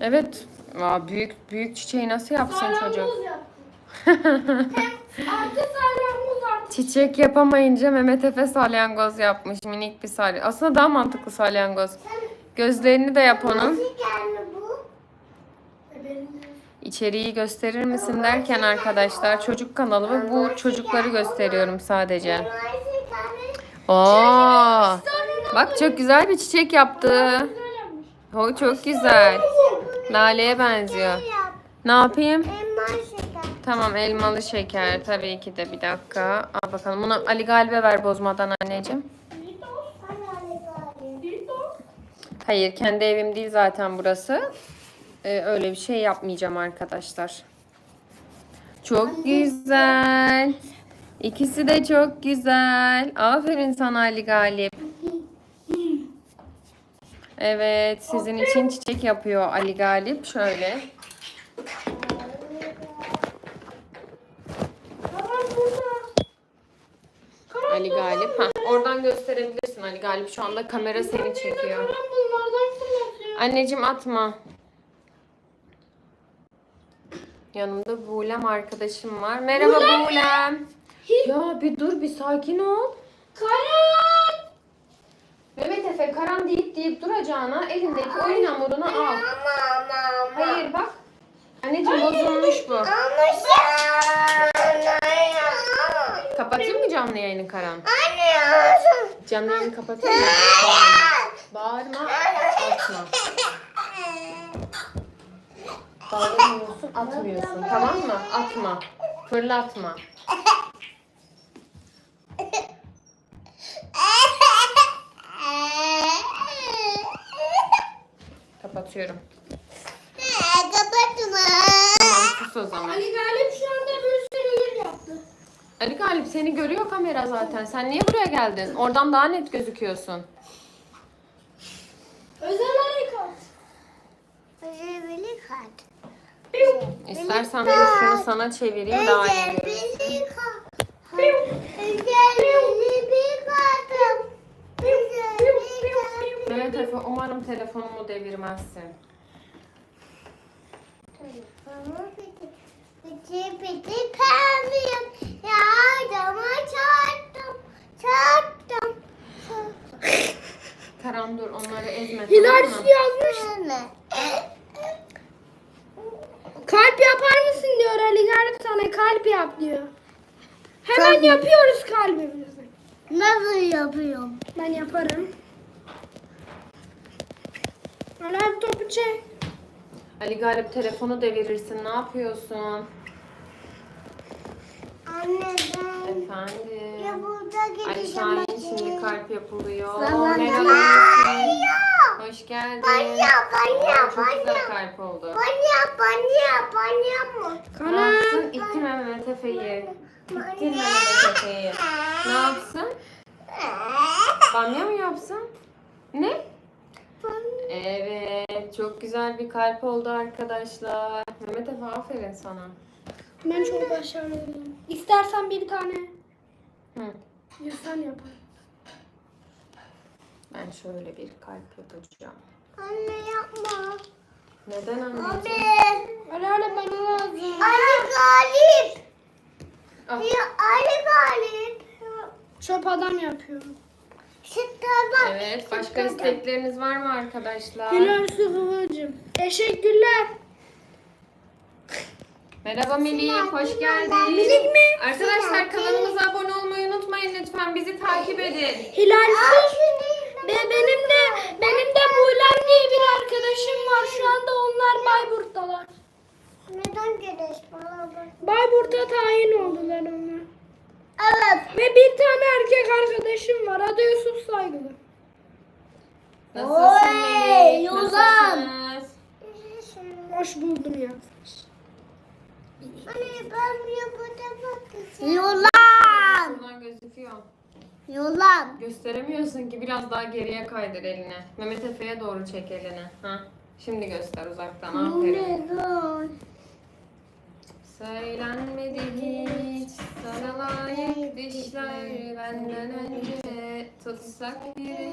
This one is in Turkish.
Evet. Aa, büyük büyük çiçeği nasıl yapsın çocuk? Salyangoz yaptım. Hem artı salyangoz artı. Çiçek yapamayınca Mehmet Efe salyangoz yapmış. Minik bir salyangoz. Aslında daha mantıklı salyangoz. Gözlerini de yap onun. İçeriği gösterir misin derken arkadaşlar çocuk kanalı ve bu çocukları gösteriyorum sadece. Oo! Bak çok güzel bir çiçek yaptı. O çok güzel. Laleye benziyor. Ne yapayım? Elma şeker. Tamam elmalı şeker tabii ki de bir dakika. Al bakalım bunu Ali Galip'e ver bozmadan anneciğim. Hayır kendi evim değil zaten burası. Ee, öyle bir şey yapmayacağım arkadaşlar. Çok güzel. İkisi de çok güzel. Aferin sana Ali Galip. Evet sizin için çiçek yapıyor Ali Galip. Şöyle. Ali Galip. Ha, oradan gösterebilirsin Ali Galip. Şu anda kamera seni çekiyor. Anneciğim atma. Yanımda Buğlem arkadaşım var. Merhaba Buğlem. Ya bir dur bir sakin ol. Karan. Mehmet Efe Karan deyip deyip duracağına elindeki oyun hamurunu al. Hayır bak. Anneciğim bozulmuş bu. Kapatayım mı canlı yayını Karan? Anne. Canlı yayını kapatayım mı? Bağırma. Bağırma. Atma. Bağırmıyorsun, atmıyorsun. Tamam mı? Atma. Fırlatma. Kapatıyorum. Kapatma. Tamam sus o zaman. Ali Galip şu anda bir sürü yaptı. Ali Galip seni görüyor kamera zaten. Sen niye buraya geldin? Oradan daha net gözüküyorsun. Özel harekat. Özel kart. İstersen ben şunu sana çevireyim daha iyi Özel bir kart. Özel bir kartım. Özel bir Mehmet Efe umarım telefonumu devirmezsin. Telefonumu bitti. Bitti kalmıyorum. Ya adama çarptım. Çarptım. Karan dur onları ezme Hilal tamam mı? yazmış. Anne. Kalp yapar mısın diyor Ali Galip sana kalp yap diyor. Hemen yapıyoruz kalbimizi. Nasıl yapıyorum? Ben yaparım. Alarm topu çek. Ali Galip telefonu devirirsin ne yapıyorsun? Anne ben Efendim. ya burada Ali gideceğim. Şahin şimdi kalp yapılıyor. Zaman Merhaba. Banyo. Hoş geldin. Banyo, banyo, Çok güzel banyo. kalp oldu. Banyo, banyo, banyo mu? Ne yapsın? İttirme Mehmet Efe'yi. İttirme Mehmet Efe'yi. Ne yapsın? Bamya mı yapsın? Ne? Evet, çok güzel bir kalp oldu arkadaşlar. Mehmet Efe aferin sana. Ben çok başarılıyım. İstersen bir tane Hı. yesen yaparım. Ben şöyle bir kalp yapacağım. Anne yapma. Neden anneciğim? Abi. Ali Ali bana lazım. Ali Galip. Ah, Ya Ali Galip. Çöp adam yapıyorum. Çıtır Evet, başka istekleriniz var mı arkadaşlar? Hilal Su Kıvılcım. Teşekkürler. Merhaba Melih, hoş geldin. Melih mi? Arkadaşlar kanalımıza abone olmayı unutmayın lütfen. Bizi takip edin. Hilal Su. Ve benim de benim de Buğlem diye bir arkadaşım var. Şu anda onlar Bayburt'talar. Neden bak? Bayburt'a tayin oldular onlar. Evet. Ve bir tane erkek arkadaşım var. Adı Yusuf Saygılı. Nasılsın Oy, Melih? Yozan. Nasılsınız? Hoş buldum yazmış. Anne ben yapıda bakacağım. Yolan. Buradan gözüküyor. Yolan. Gösteremiyorsun ki biraz daha geriye kaydır elini. Mehmet Efe'ye doğru çek elini. Ha. Şimdi göster uzaktan. Aferin. Yolan. Söylenmedi dişler benden önce tutsak bir